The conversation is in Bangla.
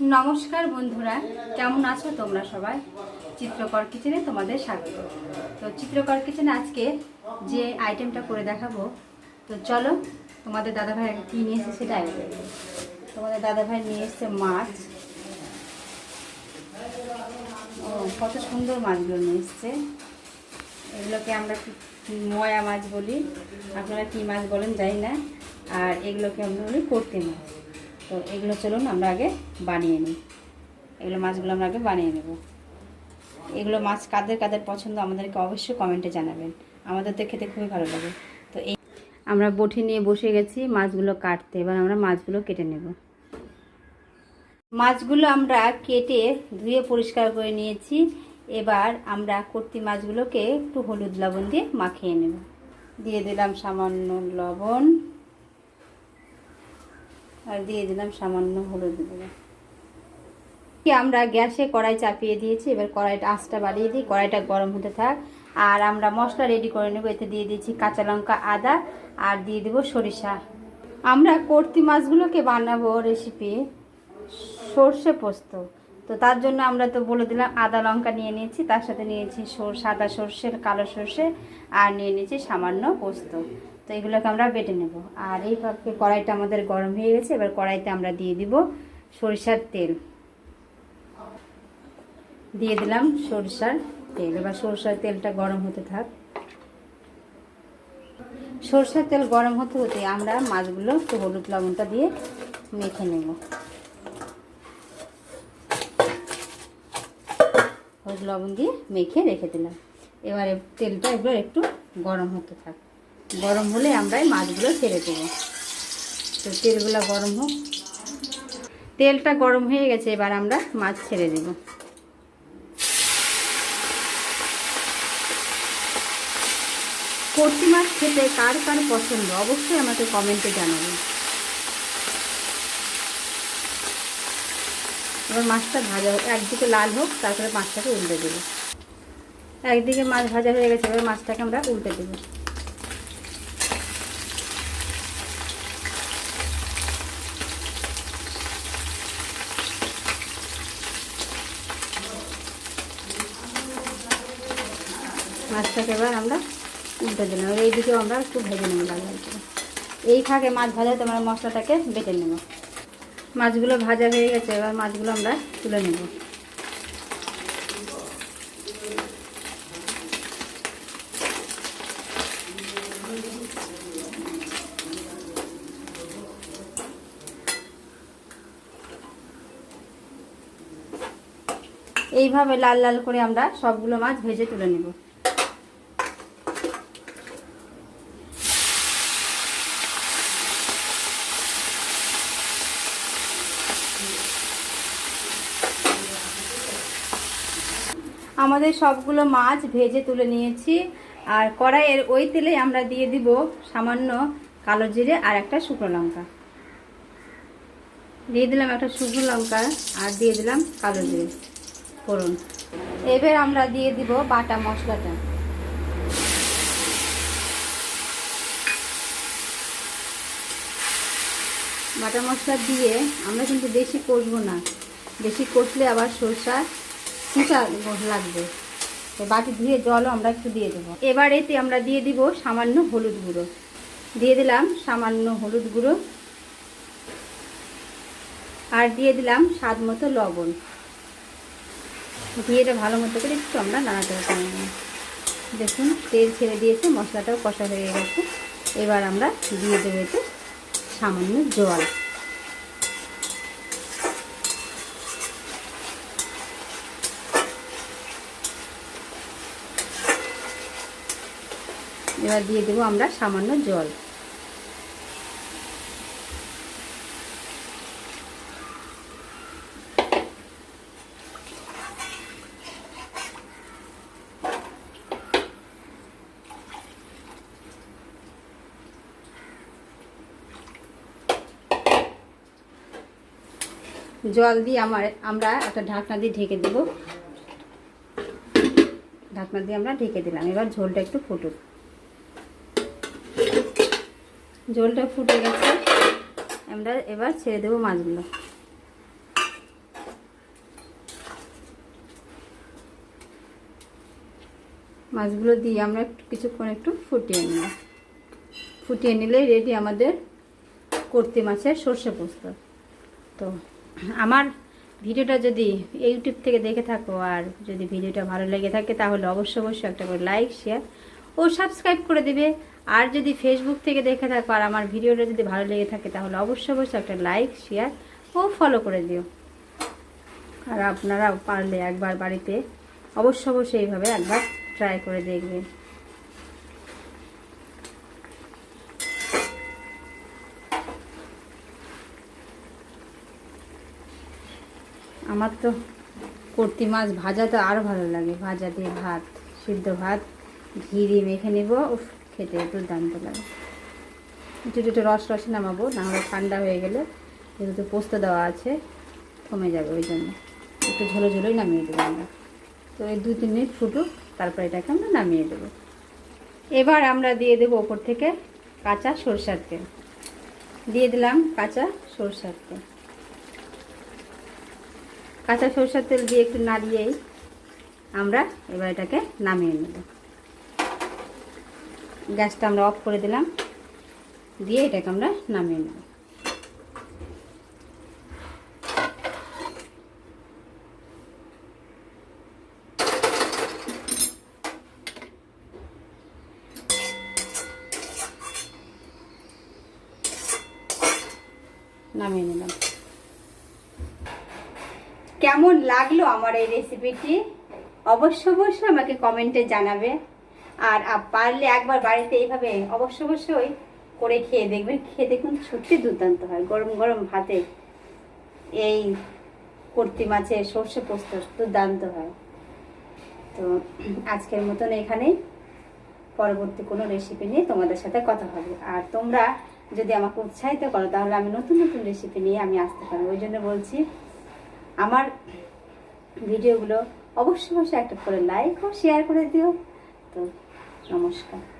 নমস্কার বন্ধুরা, কেমন আছো তোমরা সবাই? চিত্রকর কিচেনে তোমাদের স্বাগত। তো চিত্রকর কিচেনে আজকে যে আইটেমটা করে দেখাবো, তো চলো তোমাদের দাদাভাই কী নিয়ে এসেছে সেটা আগে। তোমাদের দাদাভাই নিয়ে এসছে মাছ। ও, কত সুন্দর মাছগুলো নিয়ে এসছে। এগুলোকে আমরা ময়া মাছ বলি। আপনারা কী মাছ বলেন জানি না। আর এগুলোকে আমরা বলি করতে মাছ। তো এগুলো চলুন আমরা আগে বানিয়ে নিই। এগুলো মাছগুলো আমরা আগে বানিয়ে নেব। এগুলো মাছ কাদের কাদের পছন্দ আমাদেরকে অবশ্যই কমেন্টে জানাবেন। আমাদের তো খেতে খুবই ভালো লাগে। তো এই আমরা বটি নিয়ে বসে গেছি, মাছগুলো কাটতে। এবার আমরা মাছগুলো কেটে নেব। মাছগুলো আমরা কেটে ধুয়ে পরিষ্কার করে নিয়েছি। এবার আমরা কর্তি মাছগুলোকে একটু হলুদ লবণ দিয়ে মাখিয়ে নেব। দিয়ে দিলাম সামান্য লবণ। আর দিয়ে দিলাম সামান্য হলুদ গুঁড়ো। আমরা গ্যাসে কড়াই চাপিয়ে দিয়েছি, এবার কড়াইটা আঁচটা বাড়িয়ে দিই, কড়াইটা গরম হতে থাক। আর আমরা মশলা রেডি করে নেব, এতে দিয়ে দিয়েছি কাঁচা লঙ্কা, আদা, আর দিয়ে দেবো সরিষা। আমরা কর্তি মাছগুলোকে বানাবো রেসিপি সর্ষে পোস্ত। তো তার জন্য আমরা তো বলে দিলাম আদা, লঙ্কা নিয়ে নিয়েছি, তার সাথে নিয়েছি সাদা সর্ষে কালো সর্ষে, আর নিয়ে নিয়েছি সামান্য পোস্ত। তো এগুলোকে আমরা বেটে নেব। আর এইভাবে কড়াইটা আমাদের গরম হয়ে গেছে, এবার কড়াইতে আমরা দিয়ে দিব সরিষার তেল। দিয়ে দিলাম সরিষার তেল। এবার সরিষার তেলটা গরম হতে থাক। সরষের তেল গরম হতে হতে আমরা মাছগুলো একটু হলুদ লবণটা দিয়ে মেখে নেব। হলুদ লবণ দিয়ে মেখে রেখে দিলাম। এবারে তেলটা এবার একটু গরম হতে থাক। গরম হলে আমরা এই মাছগুলো ছেড়ে দেবো। তো তেলগুলো গরম হোক। তেলটা গরম হয়ে গেছে, এবার আমরা মাছ ছেড়ে দেব। কর্তি মাছ খেতে কার কার পছন্দ? অবশ্যই আমাকে কমেন্টে জানাবেন। এবার মাছটা ভাজা হোক, একদিকে লাল হোক, তারপরে মাছটাকে উল্টে দেবো। একদিকে মাছ ভাজা হয়ে গেছে, এবার মাছটাকে আমরা উল্টে দেবো। মাছটাকে এবার আমরা উল্টে দিলাম। এবার এইদিকেও আমরা একটু ভেজে নেব এই ফাঁকে মাছ ভাজাতে আমরা মশলাটাকে বেটে নেব। মাছগুলো ভাজা হয়ে গেছে, এবার মাছগুলো আমরা তুলে নেব। এইভাবে লাল লাল করে আমরা সবগুলো মাছ ভেজে তুলে নেব। আমাদের সবগুলো মাছ ভেজে তুলে নিয়েছি। আর কড়াইয়ের ওই তেলে আমরা দিয়ে দিব সামান্য কালো জিরে আর একটা শুকনো লঙ্কা। দিয়ে দিলাম একটা শুকনো লঙ্কা আর দিয়ে দিলাম কালো জিরে। ফোড়ন এবার আমরা দিয়ে দিব বাটা মশলাটা। বাটা মশলা দিয়ে আমরা কিন্তু বেশি কষবো না। বেশি কষলে আবার সরষা চিটা লাগবে। তো বাটি ধুয়ে জলও আমরা একটু দিয়ে দেবো। এবার এতে আমরা দিয়ে দিব সামান্য হলুদ গুঁড়ো। দিয়ে দিলাম সামান্য হলুদ গুঁড়ো। আর দিয়ে দিলাম স্বাদ মতো লবণ। দিয়ে এটা ভালো মতো করে একটু আমরা নাড়াতে হবে দেখুন, তেল ছেড়ে দিয়েছে, মশলাটাও কষা হয়ে গেছে। এবার আমরা দিয়ে দেবো এতে সামান্য জল। এবার দিয়ে দেবো আমরা সামান্য জল। জল দিয়ে আমার আমরা একটা ঢাকনা দিয়ে ঢেকে দেব। ঢাকনা দিয়ে আমরা ঢেকে দিলাম। এবার ঝোলটা একটু ফুটুক। জলটা ফুটে গেছে। আমরা এবার ছেড়ে দেবো মাছগুলো। মাছগুলো দিয়ে আমরা একটু কিছুক্ষণ একটু ফুটিয়ে নিলাম ফুটিয়ে নিলে রেডি আমাদের করতে মাছের সর্ষে পোস্ত। তো আমার ভিডিওটা যদি ইউটিউব থেকে দেখে থাকো আর যদি ভিডিওটা ভালো লেগে থাকে তাহলে অবশ্যই অবশ্যই একটা করে লাইক শেয়ার ও সাবস্ক্রাইব করে দেবে। আর যদি ফেসবুক থেকে দেখে থাকো আর আমার ভিডিওটা যদি ভালো লেগে থাকে, তাহলে অবশ্যই অবশ্যই একটা লাইক শেয়ার ও ফলো করে দিও। আর আপনারা পারলে একবার বাড়িতে অবশ্য অবশ্যই এইভাবে একবার ট্রাই করে দেখবেন। আমার তো কর্তি মাছ ভাজা তো আরও ভালো লাগে। ভাজা দিয়ে ভাত, সিদ্ধ ভাত, ঘি দিয়ে মেখে নেব। খেতে দুর্দান্ত লাগে। একটু একটু রস রস নামাবো, না হলে ঠান্ডা হয়ে গেলে যেহেতু পোস্ত দেওয়া আছে, কমে যাবে ওই জন্য। একটু ঝোলো ঝোলোই নামিয়ে দেবো আমরা। তো এই দু তিন মিনিট ফুটুক, তারপরে এটাকে আমরা নামিয়ে দেবো। এবার আমরা দিয়ে দেবো ওপর থেকে কাঁচা সরষার তেল। দিয়ে দিলাম কাঁচা সরষার তেল। কাঁচা সরষার তেল দিয়ে একটু নাড়িয়েই আমরা এবার এটাকে নামিয়ে নেব। গ্যাসটা আমরা অফ করে দিলাম। দিয়ে এটাকে আমরা নামিয়ে নেব। নামিয়ে নিলাম। কেমন লাগল আমার এই রেসিপিটি অবশ্য অবশ্যই আমাকে কমেন্টে জানাবে। আর পারলে একবার বাড়িতে এইভাবে অবশ্য অবশ্যই করে খেয়ে দেখবেন, খেয়ে দেখুন সত্যি দুর্দান্ত হয়। গরম গরম ভাতে এই কর্তি মাছের সর্ষে পোস্ত দুর্দান্ত হয়। তো আজকের মতন এখানেই। পরবর্তী কোনো রেসিপি নিয়ে তোমাদের সাথে কথা হবে। আর তোমরা যদি আমাকে উৎসাহিত করো, তাহলে আমি নতুন নতুন রেসিপি নিয়ে আমি আসতে পারব। ওই জন্য বলছি, আমার ভিডিওগুলো অবশ্যই অবশ্যই একটা করে লাইক ও শেয়ার করে দিও। তো নমস্কার।